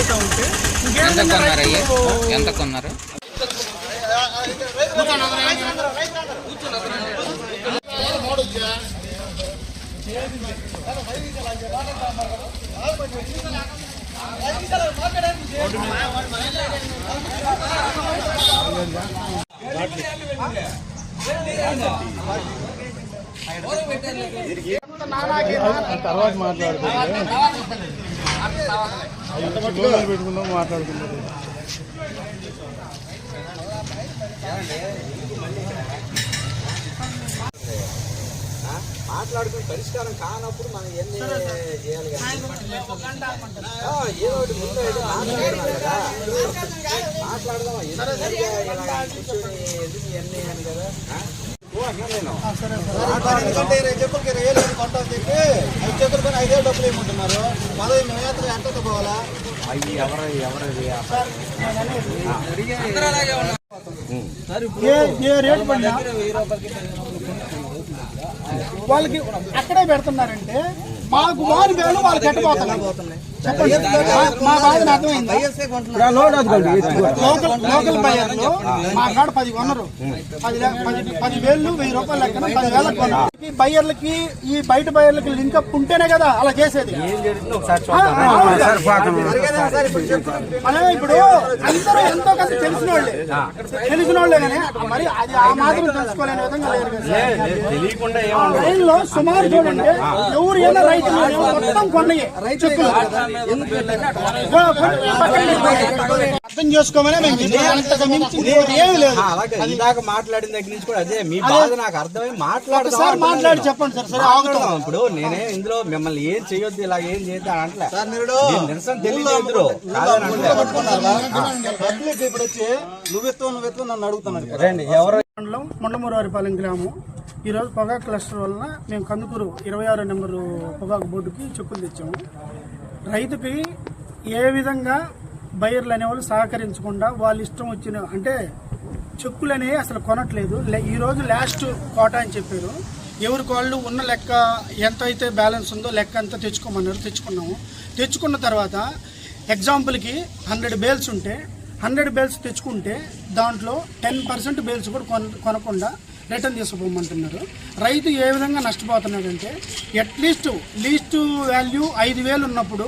అవుతా ఉంటే ఎంత కొన్నారు అయ్యి? ఎంత కొన్నారు? తర్వాత గోడలు పెట్టుకుందాం మాట్లాడుకుంటారు మాట్లాడుకుని పరిష్కారం కానప్పుడు మనం ఎన్ని చేయాలి ఏదో ఒకటి ముందు కదా. మాట్లాడదాం ఎందుకు ఇవన్నీ అని కదా? ఓ అన్నా నేను ఎందుకంటే ఇరవై చెప్పులకి ఇరవై వేలు అని కొంటాం చెప్పి ఐదు చెప్పులు పని ఐదేళ్ళు డబ్బులు ఏమంటున్నారు పదవి మేము ఎంత ఎంత పోవాలా అయ్యి ఎవరు ఎవరు ఏ ఏ రేటు పడినా? వాళ్ళకి అక్కడే పెడుతున్నారంటే మాకు వారి వేలు వాళ్ళకి ఎట్టబోతున్నారు మా- బాధను అర్థమైంది? లోకల్ లోకల్ బయర్లు మా కాడ పది కొనరు పది లే- వేలు వెయ్యి రూపాయలు లెక్కన పది వేలకు కొనరు ఈ బయ్యర్లకి ఈ బయట బయ్యర్లకి లింక్ అప్ ఉంటేనే కదా అలా చేసేది. అలా ఇప్పుడు అందరూ ఎంతో కొంత తెలిసిన వాళ్ళే. తెలిసిన వాళ్ళే కానీ మరి అది ఆ మాత్రం తెలుసుకోలేని విధంగా లేరు కదా తెలియకుండా ఆ లైన్లో సుమారు చూడండి ఎవరు ఏదో రైతులు మొత్తం కొన్నాయి చెక్కులు. అర్థం చేసుకోమనే ఏమీ లేదు. ఇందాక మాట్లాడిన దగ్గర నుంచి కూడా అదే. మీ బాధ నాకు అర్థమై అంటున్నాను. మాట్లాడి. చెప్పండి సార్. సరే ఆగుతాం. ఇప్పుడు. నేనే ఇందులో మిమ్మల్ని ఏం చేయొద్దు ఇలా ఏం చేయొద్దు అని అంటలే. సార్ మీరు నేను నిరసన తెలియదు. పబ్లిక్ ఇప్పుడు వచ్చి నువ్వెత్తు నువ్వెత్తు నన్ను అడుగుతున్నాడు రండి ఎవరు? మండలం మొండమూరువారిపాలెం గ్రామం. ఈరోజు పొగాకు క్లస్టర్ వలన మేము కందుకూరు ఇరవై ఆరో నెంబరు పొగాకు బోర్డుకి చెక్కులు తెచ్చాము. రైతుకి ఏ విధంగా బయర్లు అనేవాళ్ళు సహకరించకుండా వాళ్ళు ఇష్టం వచ్చిన అంటే చెక్కులు అనేవి అసలు కొనట్లేదు. లే- ఈరోజు లాస్ట్ కోట అని చెప్పారు. ఎవరికి వాళ్ళు ఉన్న లెక్క ఎంత అయితే బ్యాలెన్స్ ఉందో లెక్క అంతా తెచ్చుకోమన్నారు తెచ్చుకున్నాము. తెచ్చుకున్న తర్వాత ఎగ్జాంపుల్కి హండ్రెడ్ బేల్స్ ఉంటే హండ్రెడ్ బేల్స్ తెచ్చుకుంటే దాంట్లో టెన్ పర్సెంట్ బేల్స్ కూడా కొన కొనకుండా రిటర్న్ తీసుకుపోమంటున్నారు. రైతు ఏ విధంగా నష్టపోతున్నాడంటే అట్లీస్ట్ లీస్ట్ వాల్యూ ఐదు వేలు ఉన్నప్పుడు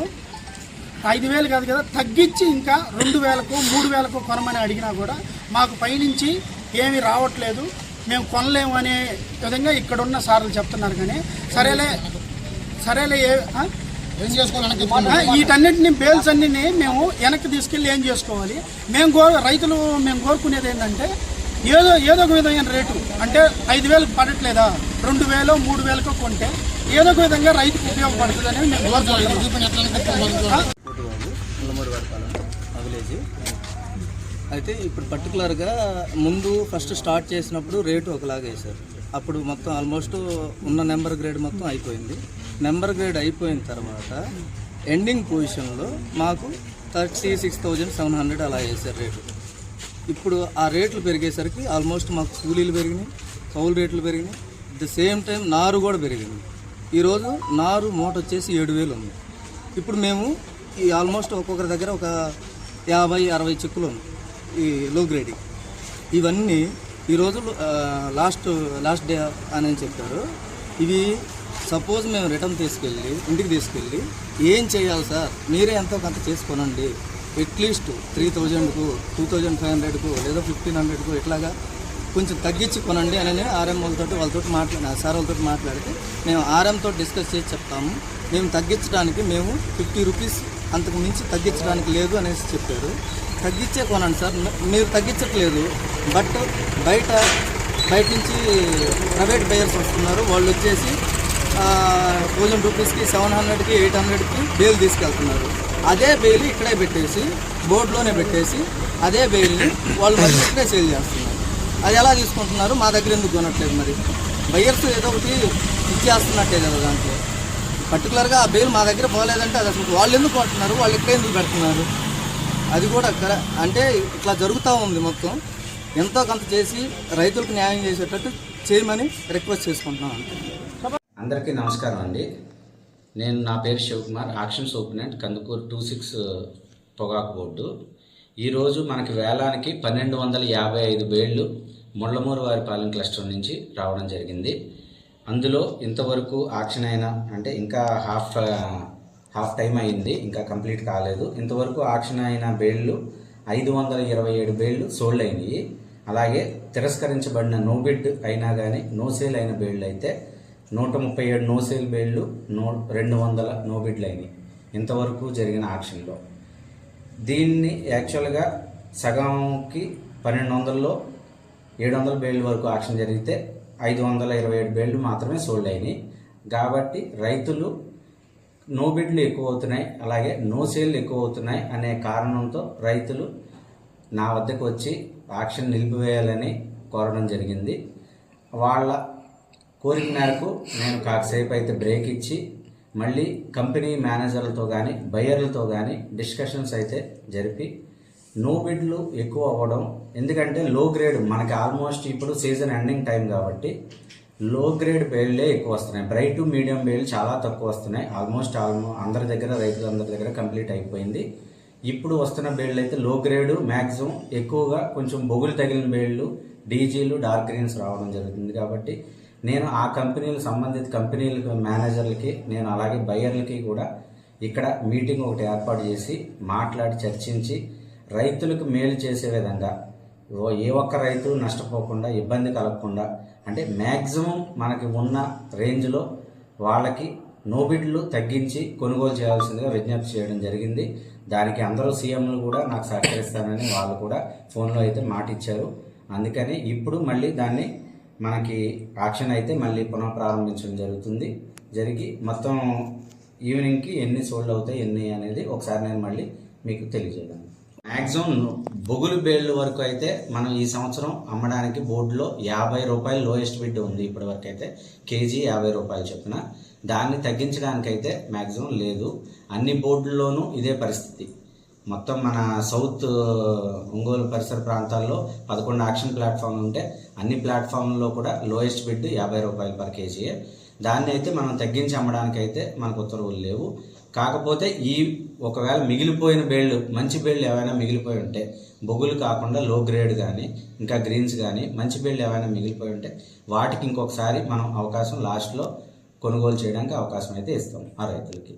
ఐదు వేలు కాదు కదా తగ్గించి ఇంకా రెండు వేలకు మూడు వేలకు కొనమని అడిగినా కూడా మాకు పైనుంచి ఏమీ రావట్లేదు మేము కొనలేము అనే విధంగా ఇక్కడున్న సార్లు చెప్తున్నారు కానీ సరేలే సరేలే ఏ వీటన్నిటిని బేల్స్ అన్నిని మేము వెనక్కి తీసుకెళ్ళి ఏం చేసుకోవాలి? మేము రైతులు మేము కోరుకునేది ఏంటంటే ఏదో ఏదో ఒక విధమైన రేటు. అంటే ఐదు వేలకు పడట్లేదా? రెండు వేలు మూడు వేలకు కొంటే ఏదో ఒక విధంగా రైతుకు ఉపయోగపడుతుంది అనేది మేము అయితే ఇప్పుడు పర్టికులర్గా ముందు ఫస్ట్ స్టార్ట్ చేసినప్పుడు రేటు ఒకలాగా వేశారు. అప్పుడు మొత్తం ఆల్మోస్ట్ ఉన్న నెంబర్ గ్రేడ్ మొత్తం అయిపోయింది. నెంబర్ గ్రేడ్ అయిపోయిన తర్వాత ఎండింగ్ పొజిషన్లో మాకు thirty six thousand seven hundred అలా వేశారు రేటు. ఇప్పుడు ఆ రేట్లు పెరిగేసరికి ఆల్మోస్ట్ మాకు కూలీలు పెరిగినాయి కౌలు రేట్లు పెరిగినాయి. ద సేమ్ టైం నారు కూడా పెరిగింది. ఈరోజు నారు మూట వచ్చేసి ఏడు వేలు ఉంది. ఇప్పుడు మేము ఈ ఆల్మోస్ట్ ఒక్కొక్కరి దగ్గర ఒక యాభై అరవై చెక్కులు ఉన్నాయి ఈ లో గ్రేడింగ్ ఇవన్నీ ఈరోజు లాస్ట్ లాస్ట్ డే అని చెప్పారు. ఇవి సపోజ్ మేము రిటర్న్ తీసుకెళ్ళి ఇంటికి తీసుకెళ్ళి ఏం చేయాలి సార్? మీరే ఎంతో కొంత చేసుకోనండి అట్లీస్ట్ త్రీ థౌజండ్కు టూ థౌజండ్ ఫైవ్ హండ్రెడ్కు లేదా ఫిఫ్టీన్ హండ్రెడ్కు ఇట్లాగా కొంచెం తగ్గించి కొనండి అని ఆర్ఎం వాళ్ళతో వాళ్ళతో మాట్లాడినా సార్ వాళ్ళతో మాట్లాడితే మేము ఆర్ఎంతో డిస్కస్ చేసి చెప్తాము. మేము తగ్గించడానికి మేము ఫిఫ్టీ రూపీస్ అంతకు మించి తగ్గించడానికి లేదు అనేసి చెప్పారు. తగ్గించే కొనండి సార్. మీరు తగ్గించట్లేదు. బట్ బయట బయట నుంచి ప్రైవేట్ బయర్స్ వస్తున్నారు. వాళ్ళు వచ్చేసి థౌజండ్ రూపీస్కి సెవెన్ హండ్రెడ్కి ఎయిట్ హండ్రెడ్కి బెయిల్ తీసుకెళ్తున్నారు. అదే బెయిల్ ఇక్కడే పెట్టేసి బోర్డులోనే పెట్టేసి అదే బెయిల్ని వాళ్ళు మరి ఇక్కడే సేల్ చేస్తున్నారు. అది ఎలా తీసుకుంటున్నారు? మా దగ్గర ఎందుకు కొనట్లేదు మరి? బయ్యర్స్ ఏదో ఒకటి ఇచ్చేస్తున్నట్టే కదా దాంట్లో. పర్టికులర్గా ఆ బెయిల్ మా దగ్గర పోలేదంటే అది అసలు వాళ్ళు ఎందుకు కొంటున్నారు? వాళ్ళు ఇక్కడ ఎందుకు పెడుతున్నారు? అది కూడా అంటే ఇట్లా జరుగుతూ ఉంది మొత్తం. ఎంతో కొంత చేసి రైతులకు న్యాయం చేసేటట్టు చేయమని రిక్వెస్ట్ చేసుకుంటున్నాం అందరికీ నమస్కారం అండి. నేను నా పేరు Shivakumar auction superintendent Kandukur two six పొగాకు బోర్డు. ఈరోజు మనకి వేలానికి పన్నెండు వందల యాభై ఐదు బేళ్ళు ముళ్ళమూరు వారి క్లస్టర్ నుంచి రావడం జరిగింది. అందులో ఇంతవరకు ఆక్షన్ అయిన అంటే ఇంకా హాఫ్ హాఫ్ టైం అయింది ఇంకా కంప్లీట్ కాలేదు. ఇంతవరకు ఆక్షన్ అయిన బేళ్ళు ఐదు వందల ఇరవై ఏడు బేళ్ళు సోల్డ్ అయినాయి. అలాగే తిరస్కరించబడిన నో బిడ్ అయినా కానీ నో సేల్ అయిన బేళ్ళు అయితే నూట ముప్పై ఏడు నో సేల్ బేళ్ళు నో రెండు వందల నో బిడ్లు అయినాయి ఇంతవరకు జరిగిన ఆక్షన్లో. దీన్ని యాక్చువల్గా సగంకి పన్నెండు వందల్లో ఏడు వందల బెయిల్ వరకు ఆక్షన్ జరిగితే ఐదు వందల ఇరవై ఏడు బెయిళ్ళు మాత్రమే సోల్డ్ అయినాయి. కాబట్టి రైతులు నో బిడ్లు ఎక్కువ అవుతున్నాయి అలాగే నో సేల్ ఎక్కువ అవుతున్నాయి అనే కారణంతో రైతులు నా వద్దకు వచ్చి ఆక్షన్ నిలిపివేయాలని కోరడం జరిగింది. వాళ్ళ కోరిక మేరకు నేను కాసేపు అయితే బ్రేక్ ఇచ్చి మళ్ళీ కంపెనీ మేనేజర్లతో కానీ బయ్యర్లతో కానీ డిస్కషన్స్ అయితే జరిపి నో బిడ్లు ఎక్కువ అవ్వడం ఎందుకంటే లో గ్రేడ్ మనకి ఆల్మోస్ట్ ఇప్పుడు సీజన్ ఎండింగ్ టైం కాబట్టి లో గ్రేడ్ బేళ్ళే ఎక్కువ వస్తున్నాయి. బ్రైట్ టు మీడియం బేళ్ళు చాలా తక్కువ వస్తున్నాయి. ఆల్మోస్ట్ ఆల్మో అందరి దగ్గర రైతులందరి దగ్గర కంప్లీట్ అయిపోయింది. ఇప్పుడు వస్తున్న బేళ్ళు అయితే లో గ్రేడ్ మ్యాక్సిమం ఎక్కువగా కొంచెం బొగులు తగిలిన బేళ్ళు డీజీలు డార్క్ గ్రీన్స్ రావడం జరుగుతుంది కాబట్టి నేను ఆ కంపెనీలు సంబంధిత కంపెనీలకు మేనేజర్లకి నేను అలాగే బయ్యర్లకి కూడా ఇక్కడ మీటింగ్ ఒకటి ఏర్పాటు చేసి మాట్లాడి చర్చించి రైతులకు మేలు చేసే విధంగా ఓ- ఏ ఒక్క రైతు నష్టపోకుండా ఇబ్బంది కలగకుండా అంటే మ్యాక్సిమం మనకి ఉన్న రేంజ్లో వాళ్ళకి నోబిడ్లు తగ్గించి కొనుగోలు చేయాల్సిందిగా విజ్ఞప్తి చేయడం జరిగింది. దానికి అందరూ సీఎంలు కూడా నాకు సహకరిస్తానని వాళ్ళు కూడా ఫోన్లో అయితే మాట ఇచ్చారు అందుకని ఇప్పుడు మళ్ళీ దాన్ని మనకి ఆక్షన్ అయితే మళ్ళీ పునః ప్రారంభించడం జరుగుతుంది. జరిగి మొత్తం ఈవినింగ్కి ఎన్ని సోల్డ్ అవుతాయి ఎన్ని అనేది ఒకసారి నేను మళ్ళీ మీకు తెలియజేయగలను. మ్యాక్సిమం బొగులు బేళ్ళు వరకు అయితే మనం ఈ సంవత్సరం అమ్మడానికి బోర్డులో యాభై రూపాయలు లోయెస్ట్ బిడ్ ఉంది ఇప్పటి వరకు అయితే కేజీ యాభై రూపాయలు చొప్పున. దాన్ని తగ్గించడానికైతే మ్యాక్సిమం లేదు. అన్ని బోర్డుల్లోనూ ఇదే పరిస్థితి. మొత్తం మన సౌత్ ఒంగోలు పరిసర ప్రాంతాల్లో పదకొండు ఆక్షన్ ప్లాట్ఫామ్ ఉంటే అన్ని ప్లాట్ఫామ్లో కూడా లోయెస్ట్ బిడ్ యాభై రూపాయలు పర్ కేజీ దాన్ని అయితే మనం తగ్గించి అమ్మడానికి అయితే మనకు ఉత్తర్వులు లేవు. కాకపోతే ఈ ఒకవేళ మిగిలిపోయిన బేళ్ళు మంచి బేళ్ళు ఏవైనా మిగిలిపోయి ఉంటే బొగ్గులు కాకుండా లో గ్రేడ్ కానీ ఇంకా గ్రీన్స్ కానీ మంచి బేళ్ళు ఏవైనా మిగిలిపోయి ఉంటే వాటికి ఇంకొకసారి మనం అవకాశం లాస్ట్లో కొనుగోలు చేయడానికి అవకాశం అయితే ఇస్తాం ఆ రైతులకి.